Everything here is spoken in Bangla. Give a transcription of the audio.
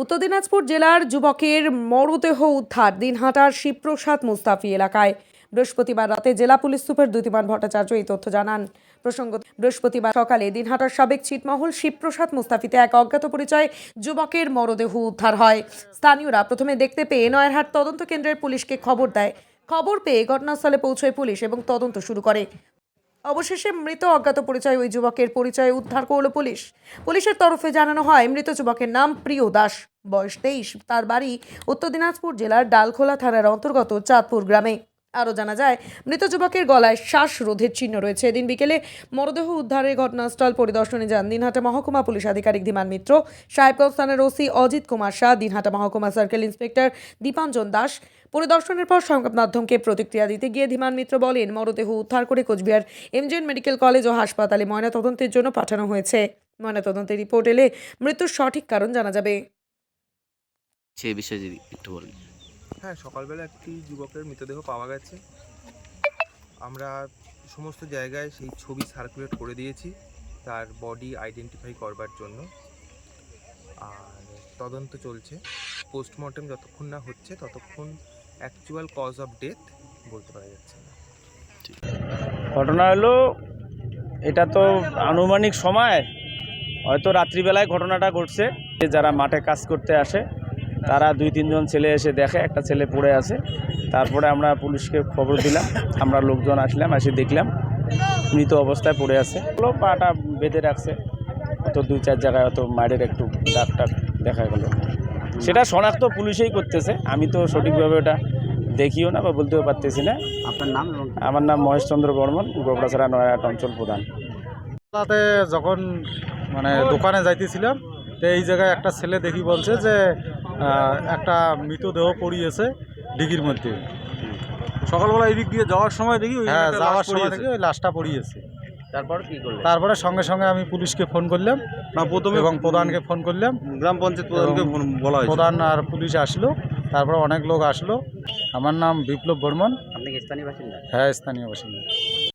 উত্তর দিনাজপুর জেলার যুবকের মরদেহ উদ্ধার। দিনহাটার শিবপ্রসাদ মুস্তাফি এলাকায়। বৃহস্পতিবার রাতে জেলা পুলিশ সুপার দ্যুতিমান ভট্টাচার্য এই তথ্য জানান। প্রসঙ্গ, বৃহস্পতিবার সকালে দিনহাটার সাবেক ছিটমহল শিবপ্রসাদ মুস্তাফিতে এক অজ্ঞাত পরিচয় যুবকের মরদেহ উদ্ধার হয়। স্থানীয়রা প্রথমে দেখতে পেয়ে নয়ারহাট তদন্ত কেন্দ্রের পুলিশকে খবর দেয়। খবর পেয়ে ঘটনাস্থলে পৌঁছয় পুলিশ এবং তদন্ত শুরু করে। অবশেষে মৃত অজ্ঞাত পরিচয় ওই যুবকের পরিচয় উদ্ধার করল পুলিশ। পুলিশের তরফে জানানো হয়, মৃত যুবকের নাম প্রিয় দাস, বয়স তেইশ। তার বাড়ি উত্তর দিনাজপুর জেলার ডালখোলা থানার অন্তর্গত চাঁদপুর গ্রামে। আরও জানা যায়, মৃত যুবকের গলায় শ্বাসরোধের চিহ্ন রয়েছে। এদিন বিকেলে মরদেহ উদ্ধারের ঘটনাস্থল পরিদর্শনে যান দিনহাটা মহকুমা পুলিশ আধিকারিক ধীমান মিত্র। সাহেবগঞ্জ থানার ওসি অজিত কুমার শাহ, দিনহাটা মহকুমা সার্কেল ইন্সপেক্টর দীপাঞ্জন দাস পরিদর্শনের পর সংবাদ মাধ্যমকে প্রতিক্রিয়া দিতে গিয়ে ধীমান মিত্র বলেন মরদেহ উদ্ধার করে কোচবিহার এমজেএন মেডিকেল কলেজ ও হাসপাতালে ময়নাতদন্তের জন্য পাঠানো হয়েছে। ময়নাতদন্তের রিপোর্ট এলে মৃত্যুর সঠিক কারণ জানা যাবে। সে বিষয়ে যদি একটু বলেন। হ্যাঁ সকালবেলা একটি যুবকের মৃতদেহ পাওয়া গেছে। আমরা সমস্ত জায়গায় সেই ছবি সার্কুলেট করে দিয়েছি তার বডি আইডেন্টিফাই করবার জন্য। আর তদন্ত চলছে। পোস্টমর্টেম যতক্ষণ না হচ্ছে ততক্ষণ অ্যাকচুয়াল কজ অফ ডেথ বলতে পারা যাচ্ছে না। ঘটনা হলো, এটা তো আনুমানিক সময়, হয়তো রাত্রিবেলায় ঘটনাটা ঘটছে। যারা মাঠে কাজ করতে আসে, তারা দুই তিনজন ছেলে এসে দেখে, একটা ছেলে পড়ে আছে। তারপরে আমরা পুলিশকে খবর দিলাম, আমরা লোকজন আসলাম, এসে দেখলাম, মৃত অবস্থায় পড়ে আছে। পাটা বেঁধে রাখছে অত দুই চার জায়গায় অত মায়ের একটু দাগ টাগ দেখা গেল। সেটা শনাক্ত পুলিশেই করতেছে। আমি তো সঠিকভাবে ওটা দেখিও না বা বলতেও পারতেছি না। আপনার নাম আমার নাম মহেশচন্দ্র বর্মন গোবড়াছড়া নয়াট অঞ্চল প্রধান। তাতে যখন মানে দোকানে যাইতেছিলাম তো এই জায়গায় একটা ছেলে দেখি বলছে যে আহ, একটা মৃতদেহ পড়িয়েছে ডিগির মধ্যে। সকালবেলা এই দিক দিয়ে যাওয়ার সময় দেখি ওই হ্যাঁ যাওয়ার সময় দেখি ওই লাশটা পড়িয়েছে। তারপর কি করলেন? তারপরে সঙ্গে সঙ্গে আমি পুলিশকে ফোন করলাম না প্রথমে এবং প্রধানকে ফোন করলাম। গ্রাম পঞ্চায়েত প্রধানকে ফোন- বলা হয় প্রধান আর পুলিশ আসলো তারপরে অনেক লোক আসলো। আমার নাম বিপ্লব বর্মন। আপনি কি স্থানীয় বাসিন্দা? হ্যাঁ স্থানীয় বাসিন্দা।